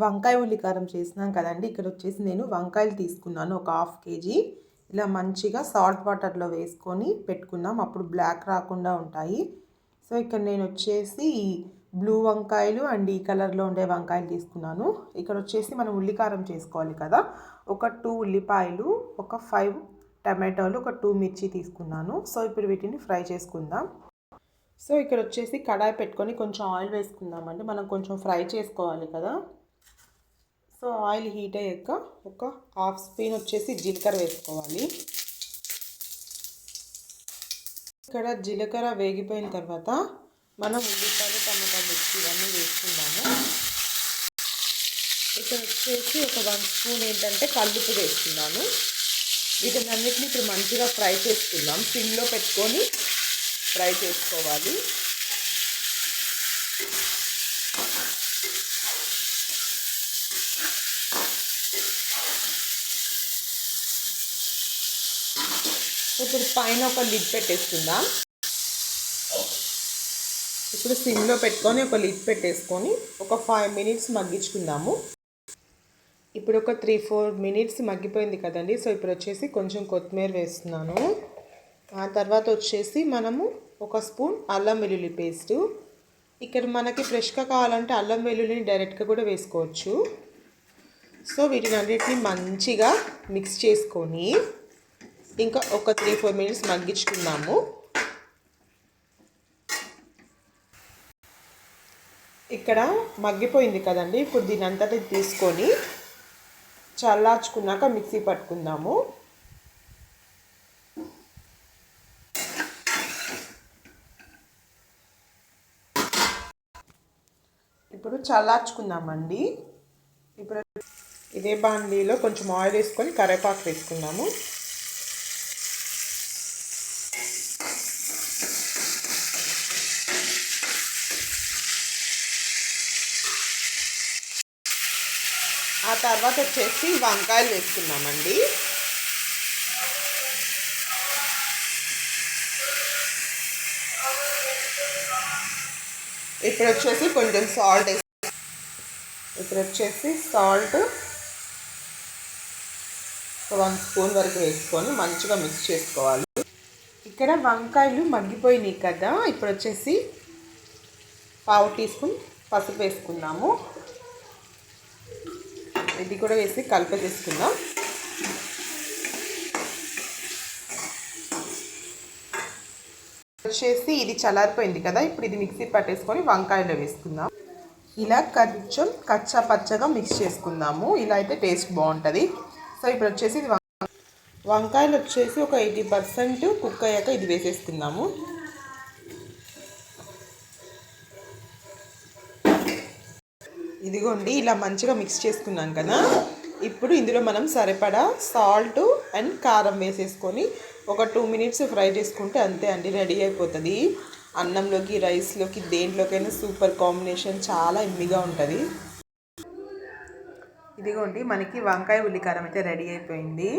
వంకాయ ఉల్లికారం చేసినాం కదండి. ఇక్కడ వచ్చేసి నేను వంకాయలు తీసుకున్నాను ఒక హాఫ్ కేజీ. ఇలా మంచిగా సాల్ట్ వాటర్లో వేసుకొని పెట్టుకుందాం అప్పుడు బ్లాక్ రాకుండా ఉంటాయి. సో ఇక్కడ నేను వచ్చేసి బ్లూ వంకాయలు అండ్ ఈ కలర్లో ఉండే వంకాయలు తీసుకున్నాను. ఇక్కడ వచ్చేసి మనం ఉల్లికారం చేసుకోవాలి కదా. ఒక టూ ఉల్లిపాయలు ఒక ఫైవ్ టమాటోలు ఒక టూ మిర్చి తీసుకున్నాను. సో ఇప్పుడు వీటిని ఫ్రై చేసుకుందాం. సో ఇక్కడ వచ్చేసి కడాయి పెట్టుకొని కొంచెం ఆయిల్ వేసుకుందామండి. మనం కొంచెం ఫ్రై చేసుకోవాలి కదా. సో ఆయిల్ హీట్ అయ్యాక ఒక హాఫ్ స్పూన్ వచ్చేసి జీలకర్ర వేసుకోవాలి. ఇక్కడ జీలకర్ర వేగిపోయిన తర్వాత మనం ఉల్లిపాయలు టమాటా మిర్చి ఇవన్నీ వేసుకుందాము. ఇక్కడ వచ్చేసి ఒక వన్ స్పూన్ ఏంటంటే కల్లుపు వేసుకున్నాను. వీటిని అన్నిటిని ఇప్పుడు మంచిగా ఫ్రై చేసుకుందాం. సిమ్లో పెట్టుకొని ఫ్రై చేసుకోవాలి. ఇప్పుడు పైన ఒక లిడ్ పెట్టేసుకుందాం. ఇప్పుడు సిమ్లో పెట్టుకొని ఒక లిడ్ పెట్టేసుకొని ఒక ఫైవ్ మినిట్స్ మగ్గించుకుందాము. ఇప్పుడు ఒక త్రీ ఫోర్ మినిట్స్ మగ్గిపోయింది కదండి. సో ఇప్పుడు వచ్చేసి కొంచెం కొత్తిమీర వేస్తున్నాను. ఆ తర్వాత వచ్చేసి మనము ఒక స్పూన్ అల్లం వెల్లుల్లి పేస్టు. ఇక్కడ మనకి ఫ్రెష్గా కావాలంటే అల్లం వెల్లుల్లిని డైరెక్ట్గా కూడా వేసుకోవచ్చు. సో వీటిని అన్నిటిని మంచిగా మిక్స్ చేసుకొని ఇంకా ఒక త్రీ ఫోర్ మినిట్స్ మగ్గించుకుందాము. ఇక్కడ మగ్గిపోయింది కదండి ఇప్పుడు దీని అంతటి తీసుకొని చల్లార్చుకున్నాక మిక్సీ పట్టుకుందాము. ఇప్పుడు చల్లార్చుకుందామండి. ఇప్పుడు ఇదే బాండీలో కొంచెం ఆయిల్ వేసుకొని కరివేపాకు వేసుకుందాము. ఆ తర్వాత వచ్చేసి వంకాయలు వేసుకున్నామండి ఇప్పుడు వచ్చేసి కొంచెం సాల్ట్ వేసి ఇప్పుడు వచ్చేసి సాల్ట్ వన్ స్పూన్ వరకు వేసుకొని మంచిగా మిక్స్ చేసుకోవాలి. ఇక్కడ వంకాయలు మగ్గిపోయినాయి కదా ఇప్పుడు వచ్చేసి పావు టీ స్పూన్ పసుపు వేసుకున్నాము ఇది కూడా వేసి కలిపేసేసుకుందాం వచ్చేసి ఇది చల్లారిపోయింది కదా ఇప్పుడు ఇది మిక్సీ పట్టేసుకొని వంకాయలో వేసుకుందాం. ఇలా కొంచెం కచ్చా పచ్చగా మిక్స్ చేసుకుందాము. ఇలా అయితే టేస్ట్ బాగుంటుంది. సో ఇప్పుడు వచ్చేసి ఇది వంకాయలు వచ్చేసి ఒక ఎయిటీ పర్సెంట్ కుక్ అయ్యాక ఇది వేసేసుకుందాము. ఇదిగోండి ఇలా మంచిగా మిక్స్ చేసుకున్నాం కదా. ఇప్పుడు ఇందులో మనం సరిపడా సాల్ట్ అండ్ కారం వేసేసుకొని ఒక టూ మినిట్స్ ఫ్రై చేసుకుంటే అంతే అండి రెడీ అయిపోతుంది. అన్నంలోకి రైస్లోకి దేంట్లోకైనా సూపర్ కాంబినేషన్ చాలా ఎమ్మిగా ఉంటుంది. ఇదిగోండి మనకి వంకాయ ఉల్లికారం అయితే రెడీ అయిపోయింది.